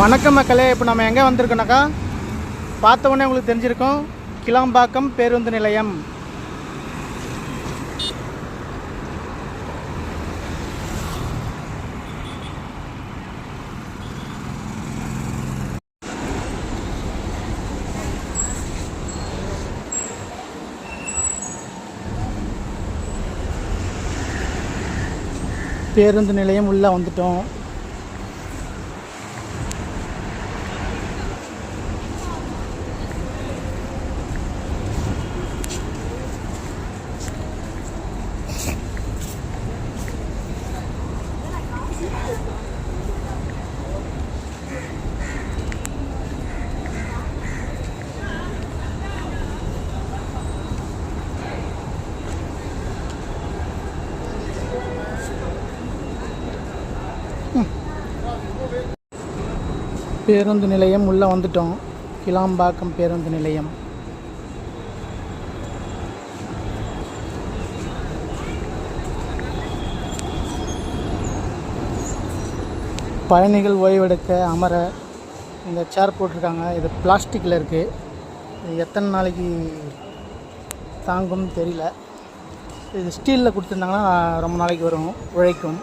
வணக்கம் மக்களே இப்போ நம்ம எங்கே வந்திருக்கோனாக்கா பார்த்த உடனே உங்களுக்கு தெரிஞ்சிருக்கோம். கிளாம்பாக்கம் பேருந்து நிலையம். பேருந்து நிலையம் உள்ளே வந்துட்டோம். பேருந்து நிலையம் உள்ளே வந்துட்டோம். கிளாம்பாக்கம் பேருந்து நிலையம். பயணிகள் ஓய்வெடுக்க அமர இந்த சேர் போட்டிருக்காங்க. இது பிளாஸ்டிக்கில் இருக்குது இது எத்தனை நாளைக்கு தாங்கும்னு தெரியல. இது ஸ்டீலில் கொடுத்துருந்தாங்கன்னா ரொம்ப நாளைக்கு வரும் உழைக்கும்.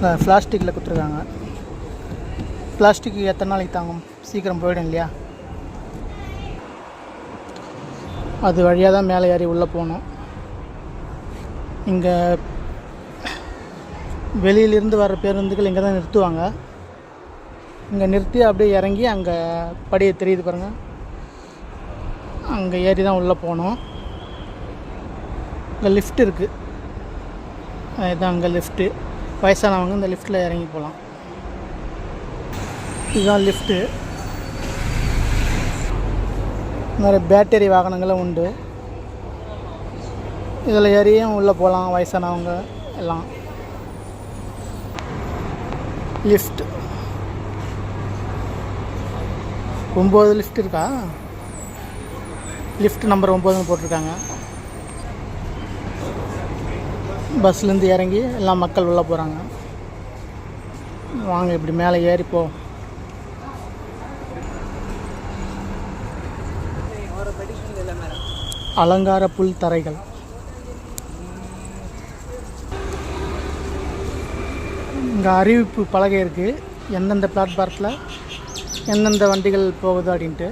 பிளாஸ்டிக்கில் கொடுத்துருக்காங்க. பிளாஸ்டிக் எத்தனை நாளைக்கு தாங்கும்? சீக்கிரம் போயிடும் இல்லையா? அது வழியாக தான் மேலே ஏறி உள்ளே போகணும். இங்கே வெளியிலிருந்து வர பேருந்துகள் இங்கே தான் நிறுத்துவாங்க. இங்கே நிறுத்தி அப்படியே இறங்கி அங்கே படியை தெரியுது பாருங்கள் அங்கே ஏறி தான் உள்ளே போகணும். இங்கே லிஃப்ட் இருக்குது இதுதான் அங்கே லிஃப்ட்டு. வயசானவங்க இந்த லிஃப்ட்டில் இறங்கி போகலாம். இதுதான் லிஃப்ட்டு நிறைய பேட்டரி வாகனங்களும் உண்டு. இதில் ஏறியும் உள்ளே போகலாம் வயசானவங்க எல்லாம். லிஃப்ட் ஒம்பது லிஃப்ட் இருக்கா? லிஃப்ட் நம்பர் ஒம்பதுன்னு போட்டிருக்காங்க. பஸ்லேருந்து இறங்கி எல்லாம் மக்கள் உள்ளே போகிறாங்க. வாங்க இப்படி மேலே ஏறி போ. அலங்கார புல் தரைகள். இங்கே அறிவிப்பு பலகை இருக்குது. எந்தெந்த பிளாட்பாரத்தில் எந்தெந்த வண்டிகள் போகுது அப்படின்ட்டு.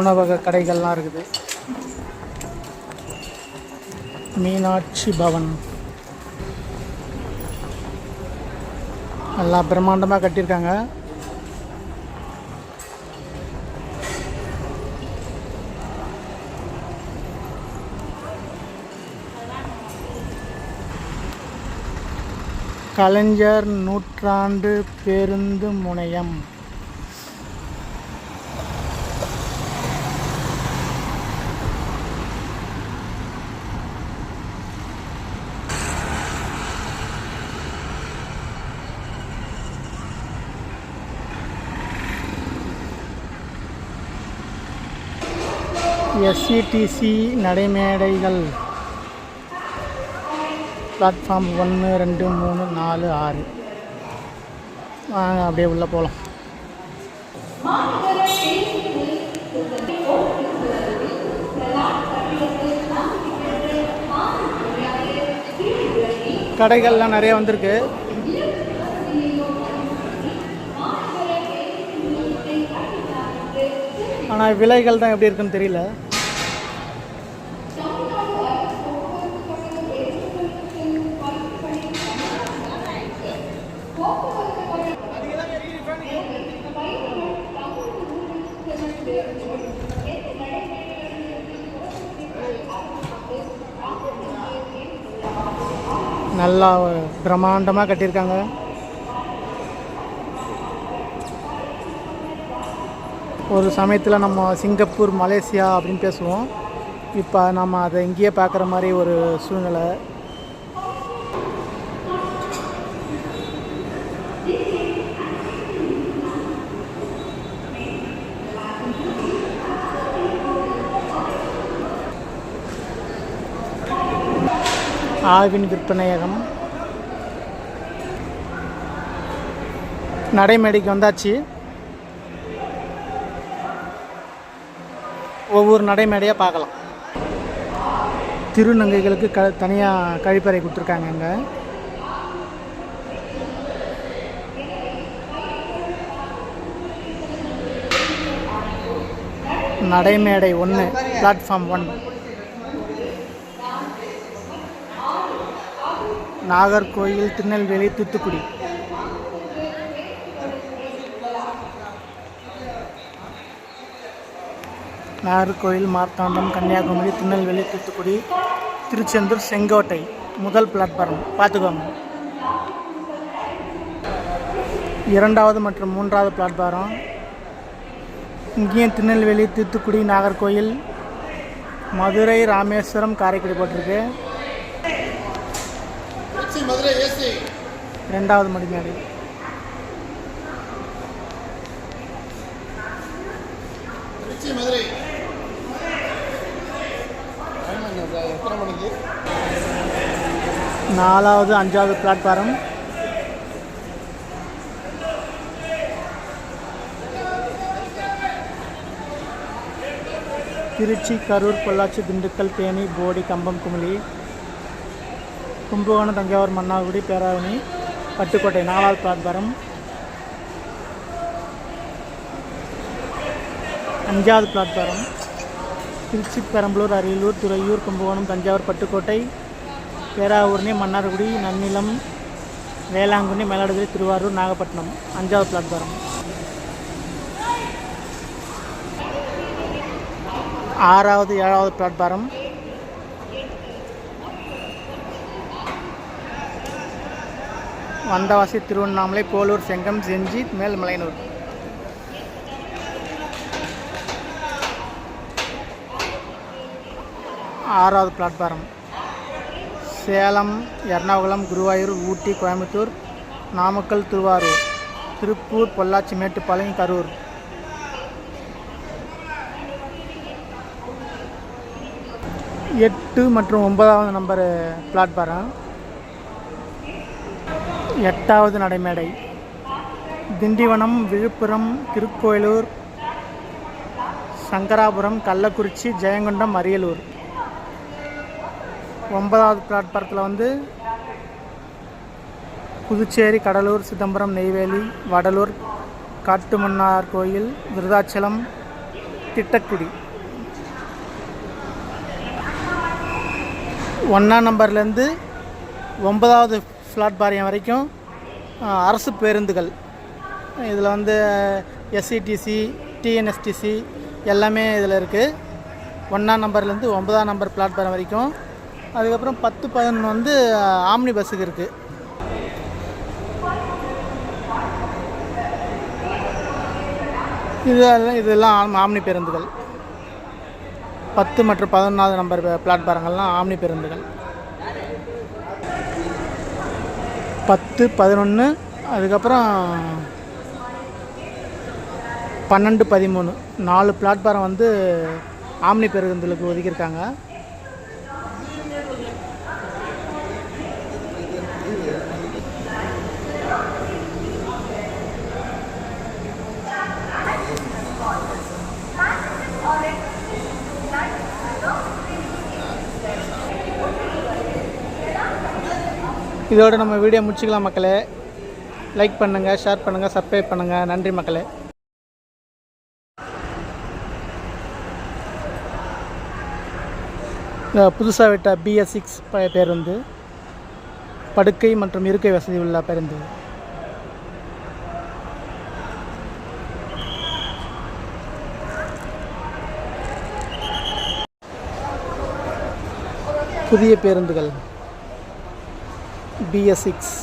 உணவக கடைகள்லாம் இருக்குது. மீனாட்சி பவன். நல்லா பிரம்மாண்டமாக கட்டியிருக்காங்க. கலைஞர் நூற்றாண்டு பேருந்து முனையம். எஸ்சிடிசி நடைமேடைகள். பிளாட்ஃபார்ம் ஒன்று ரெண்டு மூணு நாலு ஆறு. வாங்க அப்படியே உள்ளே போகலாம் கடைகள்லாம் நிறைய வந்திருக்கு. ஆனால் விலைகள் தான் எப்படி இருக்குன்னு தெரியல. நல்லா பிரம்மாண்டமாக கட்டியிருக்காங்க. ஒரு சமயத்தில் நம்ம சிங்கப்பூர் மலேசியா அப்படின்னு பேசுவோம். இப்போ நம்ம அதை இங்கேயே பார்க்குற மாதிரி ஒரு சூழ்நிலை. ஆவின் விற்பனையகம். நடைமேடைக்கு வந்தாச்சு. ஒவ்வொரு நடைமேடையாக பார்க்கலாம். திருநங்கைகளுக்கு க தனியாக கழிப்பறை கொடுத்துருக்காங்க அங்கே. நடைமேடை ஒன்று பிளாட்ஃபார்ம் ஒன் நாகர்கோயில் திருநெல்வேலி தூத்துக்குடி. நாகர்கோயில் மார்த்தாண்டம் கன்னியாகுமரி திருநெல்வேலி தூத்துக்குடி திருச்செந்தூர் செங்கோட்டை முதல் பிளாட்ஃபார்ம் பார்த்துக்கோங்க. இரண்டாவது மற்றும் மூன்றாவது பிளாட்ஃபாரம் இங்கேயும் திருநெல்வேலி தூத்துக்குடி நாகர்கோயில் மதுரை ராமேஸ்வரம் காரைக்குடி போட்டிருக்கு. மதுரை ஏசி ரெண்டாவது மணிமேடை திருச்சி மதுரை. எத்தனை மணிக்கு நாலாவது அஞ்சாவது பிளாட்ஃபாரம் திருச்சி கரூர் பொள்ளாச்சி திண்டுக்கல் தேனி போடி கம்பம் குமிளி கும்பகோணம் தஞ்சாவூர் மன்னார்குடி பேராவணி பட்டுக்கோட்டை நாலாவது பிளாட்பாரம். அஞ்சாவது பிளாட்பாரம். திருச்சி பெரம்பலூர் அரியலூர் துறையூர் கும்பகோணம் தஞ்சாவூர் பட்டுக்கோட்டை பேராவூர்னி மன்னார்குடி நன்னிலம் வேளாங்கண்ணி மயிலாடுதுறை திருவாரூர் நாகப்பட்டினம். அஞ்சாவது பிளாட்பாரம். ஆறாவது ஏழாவது பிளாட்பாரம். வந்தவாசி திருவண்ணாமலை போலூர் செங்கம் செஞ்சி மேல்மலையனூர். ஆறாவது பிளாட்ஃபாரம் சேலம் எர்ணாகுளம் குருவாயூர் ஊட்டி கோயம்புத்தூர் நாமக்கல் திருவாரூர் திருப்பூர் பொள்ளாச்சி மேட்டுப்பாளையம் கரூர். எட்டு மற்றும் ஒன்பதாவது நம்பர் பிளாட்ஃபாரம் எட்டாவது நடைமேடை. திண்டிவனம் விழுப்புரம் திருக்கோயிலூர் சங்கராபுரம் கள்ளக்குறிச்சி ஜெயங்கொண்டம் அரியலூர். ஒன்பதாவது பிளாட்பாரத்தில் வந்து புதுச்சேரி கடலூர் சிதம்பரம் நெய்வேலி வடலூர் காட்டுமன்னார் கோயில் விருதாச்சலம் திட்டக்குடி. ஒன்றாம் நம்பர்லேருந்து ஒன்பதாவது பிளாட்பாரியம் வரைக்கும் அரசு பேருந்துகள். இதில் வந்து எஸ்சிடிசி டிஎன்எஸ்டிசி எல்லாமே இதில் இருக்குது ஒன்றாம் நம்பர்லேருந்து ஒன்பதாம் நம்பர் பிளாட்பாரம் வரைக்கும். அதுக்கப்புறம் பத்து பதினொன்று வந்து ஆம்னி பஸ்ஸுக்கு இருக்குது இதெல்லாம் இதெல்லாம் ஆம்- ஆம்னி பேருந்துகள். பத்து மற்றும் பதினொன்றாவது நம்பர் பிளாட்பாரங்கள்லாம் ஆம்னி பேருந்துகள். பத்து பதினொன்று அதுக்கப்புறம் பன்னெண்டு பதிமூணு. நாலு பிளாட்ஃபாரம் வந்து ஆம்னி பேருந்துகளுக்கு ஒதுக்கியிருக்காங்க. இதோடு நம்ம வீடியோ முடிச்சுக்கலாம் மக்களே. லைக் பண்ணுங்கள் ஷேர் பண்ணுங்கள் சப்ஸ்கிரைப் பண்ணுங்கள் நன்றி மக்களே. புதுசாக விட்ட பிஎஸ் சிக்ஸ் பேருந்து படுக்கை மற்றும் இருக்கை வசதி உள்ள பேருந்து. புதிய பேருந்துகள். BS six